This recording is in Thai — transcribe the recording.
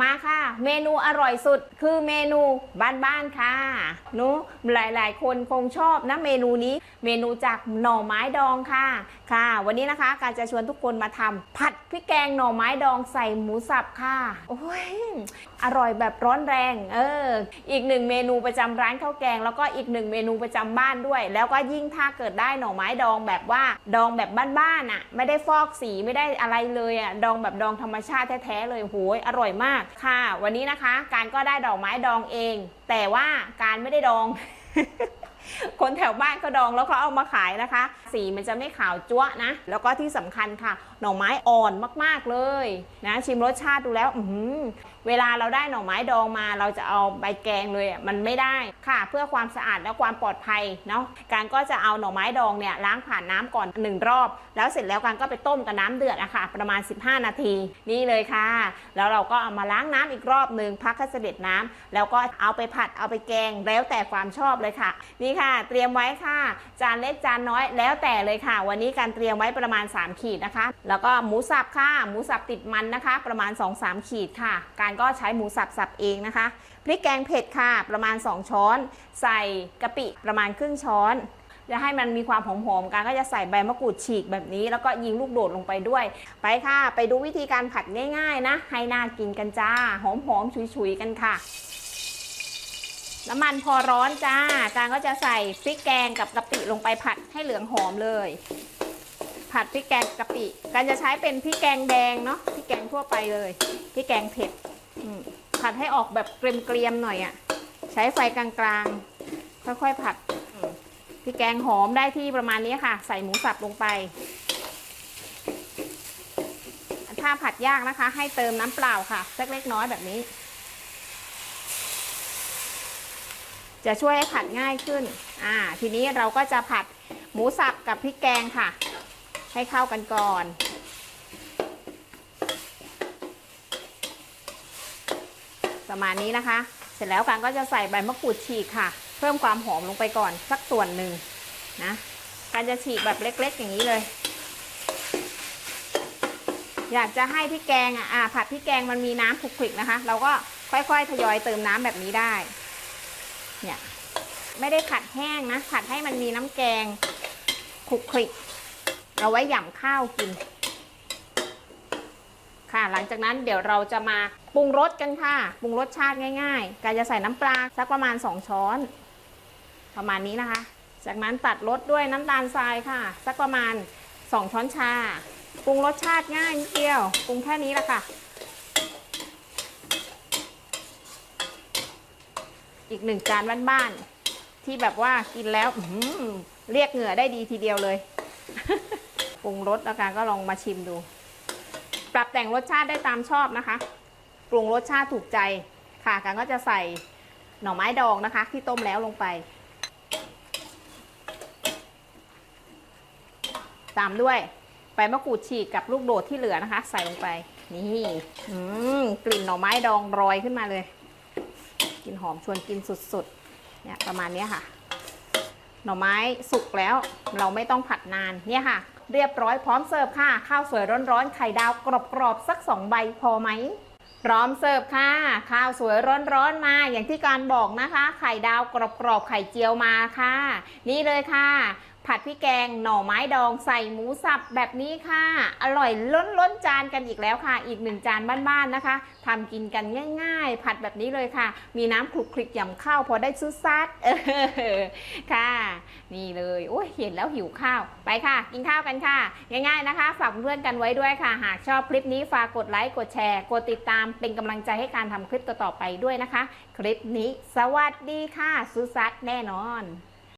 มาค่ะ เมนูอร่อยสุดคือเมนูบ้านๆค่ะนูหลายๆ คนคงชอบนะเมนูนี้ เมนูจากหน่อไม้ดองค่ะ ค่ะ วันนี้นะคะการจะชวนทุกคนมาทำผัดพริกแกงหน่อไม้ดองใส่หมูสับค่ะ โอ้ยอร่อยแบบร้อนแรง เออ อีกหนึ่งเมนูประจำร้านข้าวแกง แล้วก็อีกหนึ่งเมนูประจำบ้านด้วย แล้วก็ยิ่งถ้าเกิดได้หน่อไม้ดองแบบว่าดองแบบบ้านๆอะ ไม่ได้ฟอกสีไม่ได้อะไรเลยอะดองแบบดองธรรมชาติแท้ๆเลยโหยอร่อยมากค่ะ วันนี้นะคะ การก็ได้ดอกไม้ดองเอง แต่ว่าการไม่ได้ดอง คนแถวบ้านก็ดองแล้วก็เอามาขายนะคะ สีมันจะไม่ขาวจ้วนะ แล้วก็ที่สำคัญค่ะ หน่อไม้อ่อนมากๆเลยนะ ชิมรสชาติดูแล้ว อืเวลาเราได้หน่อไม้ดองมา เราจะเอาใบแกงเลยมันไม่ได้ค่ะ เพื่อความสะอาดและความปลอดภัยเนาะการก็จะเอาหน่อไม้ดองเนี่ยล้างผ่านน้ำก่อนหนึ่งรอบ แล้วเสร็จแล้วการก็ไปต้มกับน้ำเดือดอะค่ะ ประมาณ 15 นาที นี่เลยค่ะ แล้วเราก็เอามาล้างน้ำอีกรอบหนึ่งพักให้เสด็จน้ำแล้วก็เอาไปผัดเอาไปแกงแล้วแต่ความชอบเลยค่ะ นี่ค่ะ เตรียมไว้ค่ะ จานเล็กจานน้อยแล้วแต่เลยค่ะ วันนี้การเตรียมไว้ประมาณ 3 ขีดนะคะ แล้วก็หมูสับค่ะหมูสับติดมันนะคะ ประมาณ 2-3 ขีดค่ะ การก็ใช้หมูสับสับเองนะคะ พริกแกงเผ็ดค่ะประมาณ 2 ช้อน ใส่กะปิประมาณครึ่งช้อนจะให้มันมีความหอมๆกันก็จะใส่ใบมะกรูดฉีกแบบนี้ แล้วก็ยิงลูกโดดลงไปด้วย ไปค่ะ ไปดูวิธีการผัดง่าย ๆ นะ ให้น่ากินกันจ้า หอมๆฉุยๆกันค่ะ น้ำมันพอร้อนจ้าจางก็จะใส่พริกแกงกับกะปิลงไปผัดให้เหลืองหอมเลย ผัดพริกแกงกะปิการจะใช้เป็นพริกแกงแดงเนาะพริกแกงทั่วไปเลยพริกแกงเผ็ด ผัดให้ออกแบบเกรียมๆหน่อยอะ่ะ ใช้ไฟกลางๆ ค่อยๆผัดพริกแกงหอมได้ที่ประมาณนี้ค่ะ ใส่หมูสับลงไป ถ้าผัดยากนะคะ ให้เติมน้ำเปล่าค่ะสักเล็กน้อยแบบนี้ จะช่วยให้ผัดง่ายขึ้น อ่า ทีนี้เราก็จะผัดหมูสับกับพริกแกงค่ะ ให้เข้ากันก่อน ประมาณนี้นะคะ เสร็จแล้วกันก็จะใส่ใบมะกรูดฉีกค่ะ เพิ่มความหอมลงไปก่อนสักส่วนหนึ่งนะการจะฉีกแบบเล็กๆอย่างนี้เลย อยากจะให้พริกแกงอะผัดพริกแกงมันมีน้ำคลุกคลิกนะคะ เราก็ค่อยๆทยอยเติมน้ำแบบนี้ได้ เนี่ยไม่ได้ผัดแห้งนะผัดให้มันมีน้ำแกงคลุกคลิกเราไว้หย่ำข้าวกิน ค่ะ หลังจากนั้นเดี๋ยวเราจะมาปรุงรสกันค่ะ ปรุงรสชาติง่ายๆการจะใส่น้ำปลาสักประมาณ 2 ช้อน ประมาณนี้นะคะ จากนั้นตัดรสด้วยน้ำตาลทรายค่ะ สักประมาณ 2 ช้อนชา ปรุงรสชาติง่ายนิดเดียว ปรุงแค่นี้แหละค่ะ อีกหนึ่งจานบ้านๆที่แบบว่ากินแล้วเรียกเหงื่อได้ดีทีเดียวเลย ปรุงรสแล้วกันก็ลองมาชิมดู รับแต่งรสชาติได้ตามชอบนะคะ ปรุงรสชาติถูกใจค่ะกันก็จะใส่หน่อไม้ดองนะคะ ที่ต้มแล้วลงไป ตามด้วยใบมะกรูดฉีกกับลูกโดดที่เหลือนะคะ ใส่ลงไป นี่อกลิ่นหน่อไม้ดองรอยขึ้นมาเลยกลินหอมชวนกินสุดๆเนี่ยประมาณนี้ค่ะ หน่อไม้สุกแล้วเราไม่ต้องผัดนานเนี่ยค่ะ เรียบร้อยพร้อมเสิร์ฟค่ะ ข้าวสวยร้อนๆไข่ดาวกรอบๆสักสองใบพอไหม พร้อมเสิร์ฟค่ะ ข้าวสวยร้อนๆมา อย่างที่การบอกนะคะ ไข่ดาวกรอบๆไข่เจียวมาค่ะ นี่เลยค่ะ ผัดพริกแกงหน่อไม้ดองใส่หมูสับแบบนี้ค่ะ อร่อยล้นล้นๆจานกันอีกแล้วค่ะ อีกหนึ่งจานบ้านๆนะคะทำกินกันง่าย ๆ ผัดแบบนี้เลยค่ะ มีน้ำคลุกคลิกหย่ำข้าวพอได้ซุซัดเออค่ะ นี่เลยโอ้ยเห็นแล้วหิวข้าวไปค่ะ กินข้าวกันค่ะ ง่ายๆนะคะ ฝากเพื่อนกันไว้ด้วยค่ะ หากชอบคลิปนี้ฝากกดไลค์กดแชร์กดติดตามเป็นกำลังใจให้การทำคลิปต่อๆไปด้วยนะคะ คลิปนี้สวัสดีค่ะซุซัดแน่นอน